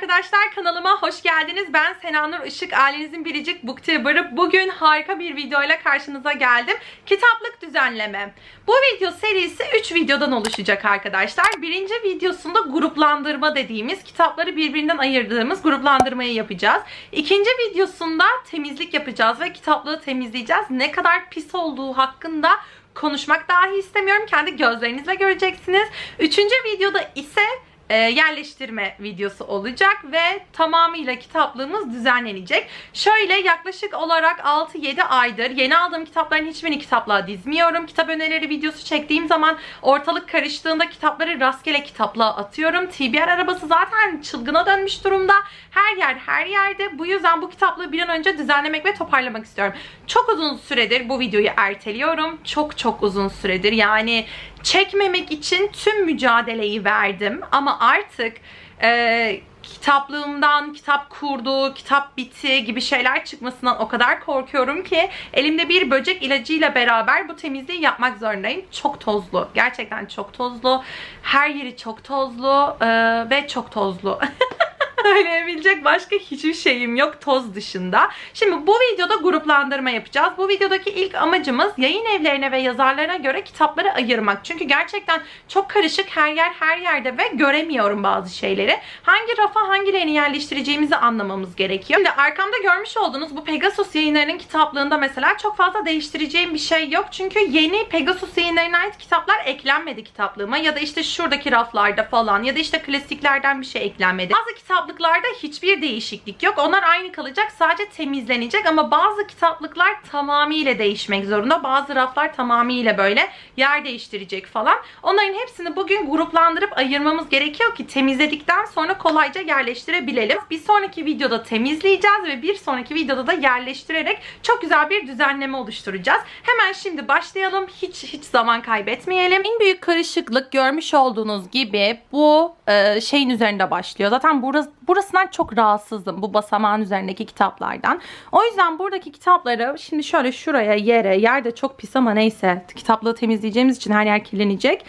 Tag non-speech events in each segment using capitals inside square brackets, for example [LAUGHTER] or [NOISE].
arkadaşlar kanalıma hoş geldiniz. Ben Senanur Işık, ailenizin biricik booktuber'ı. Bugün harika bir videoyla karşınıza geldim. Kitaplık düzenleme. Bu video serisi 3 videodan oluşacak arkadaşlar. Birinci videosunda gruplandırma dediğimiz, kitapları birbirinden ayırdığımız gruplandırmayı yapacağız. İkinci videosunda temizlik yapacağız ve kitaplığı temizleyeceğiz. Ne kadar pis olduğu hakkında konuşmak dahi istemiyorum. Kendi gözlerinizle göreceksiniz. Üçüncü videoda ise e, yerleştirme videosu olacak ve tamamıyla kitaplığımız düzenlenecek. Şöyle yaklaşık olarak 6-7 aydır yeni aldığım kitapların hiçbirini kitaplığa dizmiyorum. Kitap önerileri videosu çektiğim zaman ortalık karıştığında kitapları rastgele kitaplığa atıyorum. TBR arabası zaten çılgına dönmüş durumda. Her yer her yerde. Bu yüzden bu kitaplığı bir an önce düzenlemek ve toparlamak istiyorum. Çok uzun süredir bu videoyu erteliyorum. Çok çok uzun süredir. Yani çekmemek için tüm mücadeleyi verdim. Ama artık e, kitaplığımdan, kitap kurdu, kitap bitti gibi şeyler çıkmasından o kadar korkuyorum ki elimde bir böcek ilacıyla beraber bu temizliği yapmak zorundayım. Çok tozlu. Gerçekten çok tozlu. Her yeri çok tozlu e, ve çok tozlu. [LAUGHS] [LAUGHS] söyleyebilecek başka hiçbir şeyim yok toz dışında. Şimdi bu videoda gruplandırma yapacağız. Bu videodaki ilk amacımız yayın evlerine ve yazarlarına göre kitapları ayırmak. Çünkü gerçekten çok karışık her yer her yerde ve göremiyorum bazı şeyleri. Hangi rafa hangilerini yerleştireceğimizi anlamamız gerekiyor. Şimdi arkamda görmüş olduğunuz bu Pegasus yayınlarının kitaplığında mesela çok fazla değiştireceğim bir şey yok. Çünkü yeni Pegasus yayınlarına ait kitaplar eklenmedi kitaplığıma. Ya da işte şuradaki raflarda falan ya da işte klasiklerden bir şey eklenmedi. Bazı kitaplık kitaplıklarda hiçbir değişiklik yok. Onlar aynı kalacak. Sadece temizlenecek ama bazı kitaplıklar tamamıyla değişmek zorunda. Bazı raflar tamamıyla böyle yer değiştirecek falan. Onların hepsini bugün gruplandırıp ayırmamız gerekiyor ki temizledikten sonra kolayca yerleştirebilelim. Bir sonraki videoda temizleyeceğiz ve bir sonraki videoda da yerleştirerek çok güzel bir düzenleme oluşturacağız. Hemen şimdi başlayalım. Hiç hiç zaman kaybetmeyelim. En büyük karışıklık görmüş olduğunuz gibi bu e, şeyin üzerinde başlıyor. Zaten burası burasından çok rahatsızdım bu basamağın üzerindeki kitaplardan. O yüzden buradaki kitapları şimdi şöyle şuraya yere yer de çok pis ama neyse kitaplığı temizleyeceğimiz için her yer kirlenecek.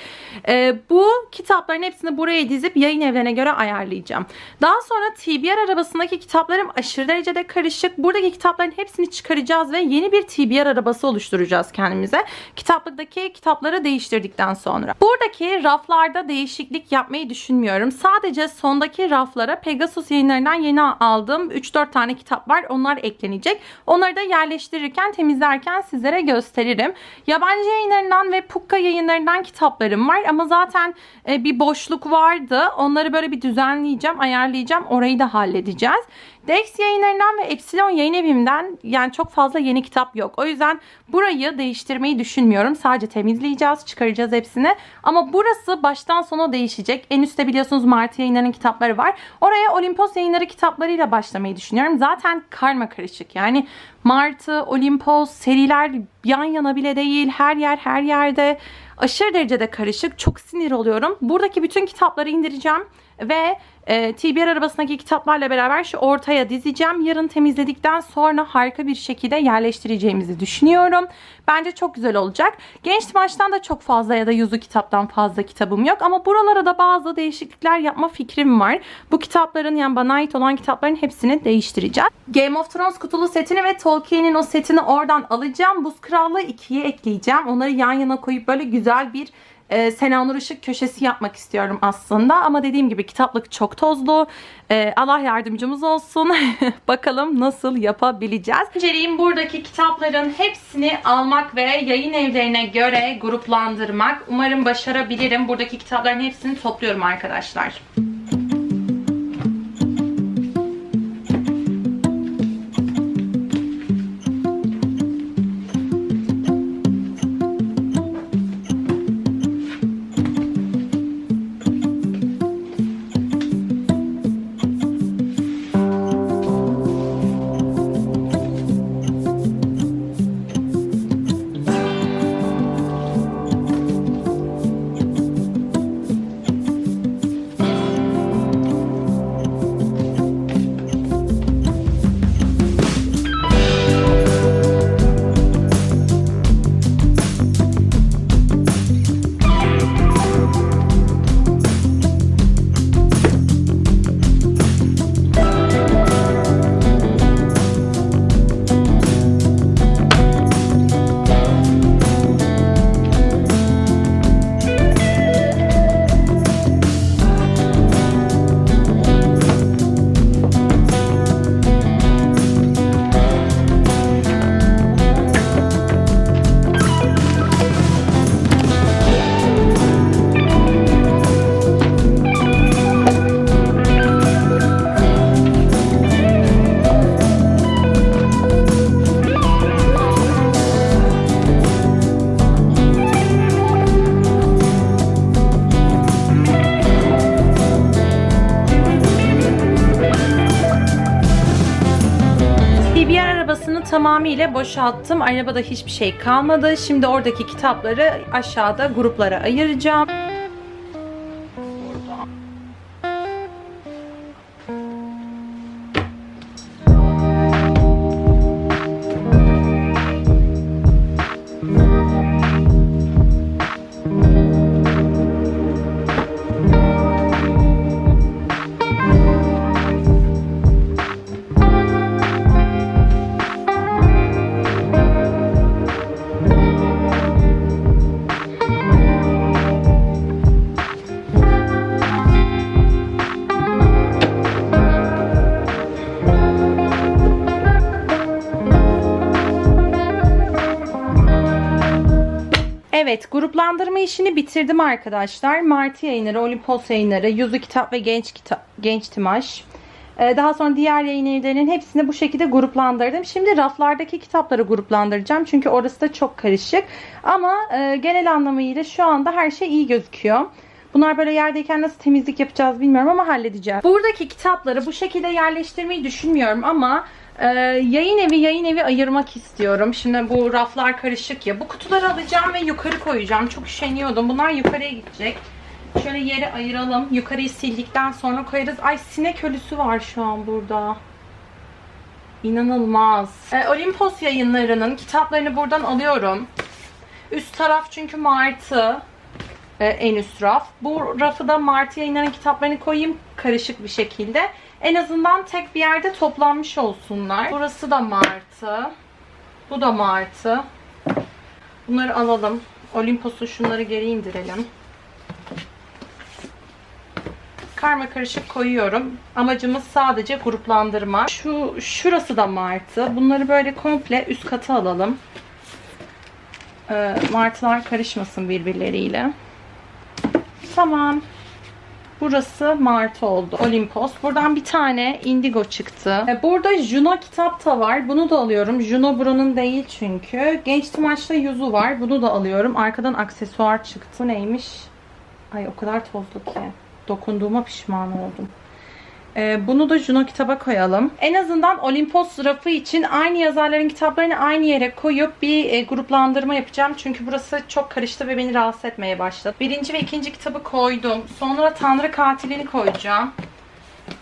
Ee, bu kitapların hepsini buraya dizip yayın evlerine göre ayarlayacağım. Daha sonra TBR arabasındaki kitaplarım aşırı derecede karışık. Buradaki kitapların hepsini çıkaracağız ve yeni bir TBR arabası oluşturacağız kendimize. Kitaplıktaki kitapları değiştirdikten sonra. Buradaki raflarda değişiklik yapmayı düşünmüyorum. Sadece sondaki raflara Pegasus Pegasus yayınlarından yeni aldığım 3-4 tane kitap var. Onlar eklenecek. Onları da yerleştirirken, temizlerken sizlere gösteririm. Yabancı yayınlarından ve Pukka yayınlarından kitaplarım var. Ama zaten e, bir boşluk vardı. Onları böyle bir düzenleyeceğim, ayarlayacağım. Orayı da halledeceğiz. Dex yayınlarından ve Epsilon yayın evimden yani çok fazla yeni kitap yok. O yüzden burayı değiştirmeyi düşünmüyorum. Sadece temizleyeceğiz, çıkaracağız hepsini. Ama burası baştan sona değişecek. En üstte biliyorsunuz Mart yayınlarının kitapları var. Oraya Olimpos yayınları kitaplarıyla başlamayı düşünüyorum. Zaten karma karışık. Yani Martı, Olimpos seriler yan yana bile değil. Her yer her yerde aşırı derecede karışık. Çok sinir oluyorum. Buradaki bütün kitapları indireceğim ve e, TBR arabasındaki kitaplarla beraber şu ortaya dizeceğim. Yarın temizledikten sonra harika bir şekilde yerleştireceğimizi düşünüyorum. Bence çok güzel olacak. Genç maçtan da çok fazla ya da yüzü kitaptan fazla kitabım yok. Ama buralara da bazı değişiklikler yapma fikrim var. Bu kitapların yani bana ait olan kitapların hepsini değiştireceğim. Game of Thrones kutulu setini ve Tolkien'in o setini oradan alacağım. Buz Krallığı 2'ye ekleyeceğim. Onları yan yana koyup böyle güzel bir e, Senanur Işık köşesi yapmak istiyorum aslında. Ama dediğim gibi kitaplık çok tozlu. E, Allah yardımcımız olsun. [LAUGHS] Bakalım nasıl yapabileceğiz. Önceliğim buradaki kitapların hepsini almak ve yayın evlerine göre gruplandırmak. Umarım başarabilirim. Buradaki kitapların hepsini topluyorum arkadaşlar. Arabasını tamamıyla boşalttım. Arabada hiçbir şey kalmadı. Şimdi oradaki kitapları aşağıda gruplara ayıracağım. Evet, gruplandırma işini bitirdim arkadaşlar. Martı yayınları, Olimpos yayınları, Yuzu Kitap ve Genç Kitap, Genç Timaş. Ee, Daha sonra diğer yayın evlerinin hepsini bu şekilde gruplandırdım. Şimdi raflardaki kitapları gruplandıracağım. Çünkü orası da çok karışık. Ama e, genel anlamıyla şu anda her şey iyi gözüküyor. Bunlar böyle yerdeyken nasıl temizlik yapacağız bilmiyorum ama halledeceğiz. Buradaki kitapları bu şekilde yerleştirmeyi düşünmüyorum ama e, yayın evi yayın evi ayırmak istiyorum. Şimdi bu raflar karışık ya. Bu kutuları alacağım ve yukarı koyacağım. Çok üşeniyordum. Bunlar yukarıya gidecek. Şöyle yere ayıralım. Yukarıyı sildikten sonra koyarız. Ay sinek ölüsü var şu an burada. İnanılmaz. E, Olimpos yayınlarının kitaplarını buradan alıyorum. Üst taraf çünkü Martı. e, en üst raf. Bu rafı da Martı yayınlarının kitaplarını koyayım karışık bir şekilde. En azından tek bir yerde toplanmış olsunlar. Burası da Martı. Bu da Martı. Bunları alalım. Olimpos'u şunları geri indirelim. Karma karışık koyuyorum. Amacımız sadece gruplandırma. Şu şurası da martı. Bunları böyle komple üst kata alalım. Ee, martılar karışmasın birbirleriyle. Tamam. Burası Martı oldu. Olimpos. Buradan bir tane indigo çıktı. Ee, Burada Juno kitap da var. Bunu da alıyorum. Juno buranın değil çünkü. Genç Timaç'ta Yuzu var. Bunu da alıyorum. Arkadan aksesuar çıktı. Bu neymiş? Ay o kadar tozlu ki. Dokunduğuma pişman oldum. Ee, bunu da Juno kitaba koyalım. En azından Olimpos rafı için aynı yazarların kitaplarını aynı yere koyup bir e, gruplandırma yapacağım. Çünkü burası çok karıştı ve beni rahatsız etmeye başladı. Birinci ve ikinci kitabı koydum. Sonra Tanrı Katilini koyacağım.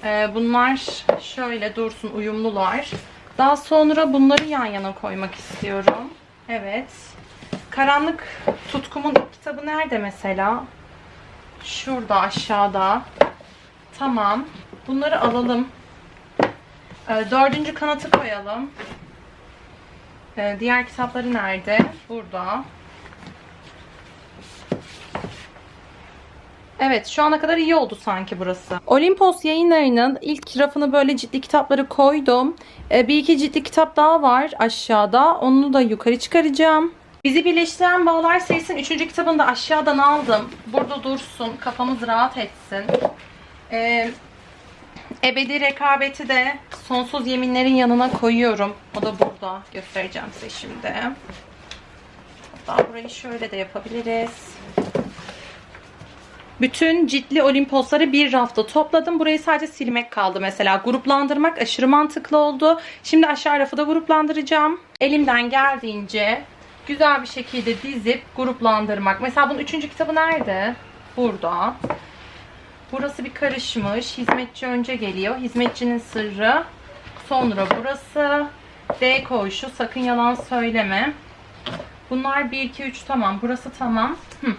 Ee, bunlar şöyle dursun uyumlular. Daha sonra bunları yan yana koymak istiyorum. Evet. Karanlık Tutkum'un kitabı nerede mesela? Şurada aşağıda. Tamam. Bunları alalım. Ee, dördüncü kanatı koyalım. Ee, diğer kitapları nerede? Burada. Evet şu ana kadar iyi oldu sanki burası. Olimpos yayınlarının ilk rafını böyle ciddi kitapları koydum. Ee, bir iki ciddi kitap daha var aşağıda. Onu da yukarı çıkaracağım. Bizi Birleştiren Bağlar serisinin 3. kitabını da aşağıdan aldım. Burada dursun. Kafamız rahat etsin. Ee, ebedi rekabeti de sonsuz yeminlerin yanına koyuyorum. O da burada. Göstereceğim size şimdi. Hatta burayı şöyle de yapabiliriz. Bütün ciltli olimposları bir rafta topladım. Burayı sadece silmek kaldı mesela. Gruplandırmak aşırı mantıklı oldu. Şimdi aşağı rafı da gruplandıracağım. Elimden geldiğince güzel bir şekilde dizip gruplandırmak. Mesela bunun üçüncü kitabı nerede? Burada. Burası bir karışmış. Hizmetçi önce geliyor. Hizmetçinin sırrı. Sonra burası. D koğuşu. Sakın yalan söyleme. Bunlar 1, 2, 3 tamam. Burası tamam. Hı.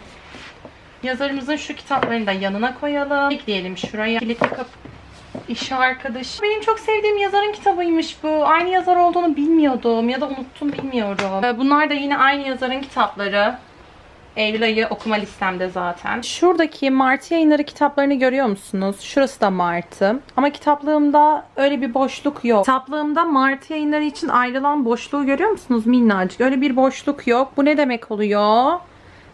Yazarımızın şu kitaplarını da yanına koyalım. Ekleyelim şuraya. Kilitli kapı. İş arkadaşı. Benim çok sevdiğim yazarın kitabıymış bu. Aynı yazar olduğunu bilmiyordum ya da unuttum bilmiyorum. Ee, Bunlar da yine aynı yazarın kitapları. Eylül ayı okuma listemde zaten. Şuradaki Martı yayınları kitaplarını görüyor musunuz? Şurası da Martı. Ama kitaplığımda öyle bir boşluk yok. Kitaplığımda Martı yayınları için ayrılan boşluğu görüyor musunuz minnacık? Öyle bir boşluk yok. Bu ne demek oluyor?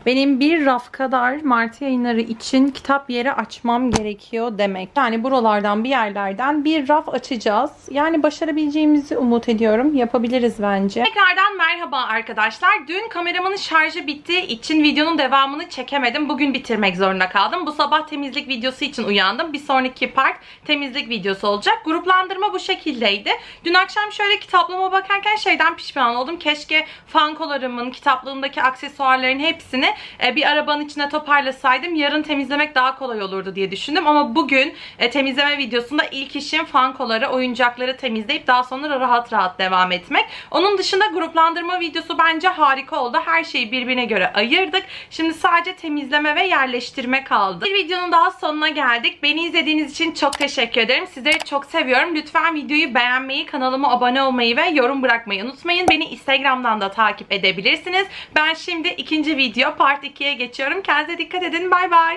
Benim bir raf kadar Mart yayınları için kitap yeri açmam gerekiyor demek. Yani buralardan bir yerlerden bir raf açacağız. Yani başarabileceğimizi umut ediyorum. Yapabiliriz bence. Tekrardan merhaba arkadaşlar. Dün kameramın şarjı bittiği için videonun devamını çekemedim. Bugün bitirmek zorunda kaldım. Bu sabah temizlik videosu için uyandım. Bir sonraki part temizlik videosu olacak. Gruplandırma bu şekildeydi. Dün akşam şöyle kitaplığıma bakarken şeyden pişman oldum. Keşke fankolarımın, kitaplığımdaki aksesuarların hepsini e, bir arabanın içine toparlasaydım. Yarın temizlemek daha kolay olurdu diye düşündüm. Ama bugün e, temizleme videosunda ilk işim fankoları, oyuncakları temizleyip daha sonra rahat rahat devam etmek. Onun dışında gruplandırma videosu bence harika oldu. Her şeyi birbirine göre ayırdık. Şimdi sadece temizleme ve yerleştirme kaldı. Bir videonun daha sonuna geldik. Beni izlediğiniz için çok teşekkür ederim. Sizleri çok seviyorum. Lütfen videoyu beğenmeyi, kanalıma abone olmayı ve yorum bırakmayı unutmayın. Beni Instagram'dan da takip edebilirsiniz. Ben şimdi ikinci video part 2'ye geçiyorum. Kendinize dikkat edin. Bay bay.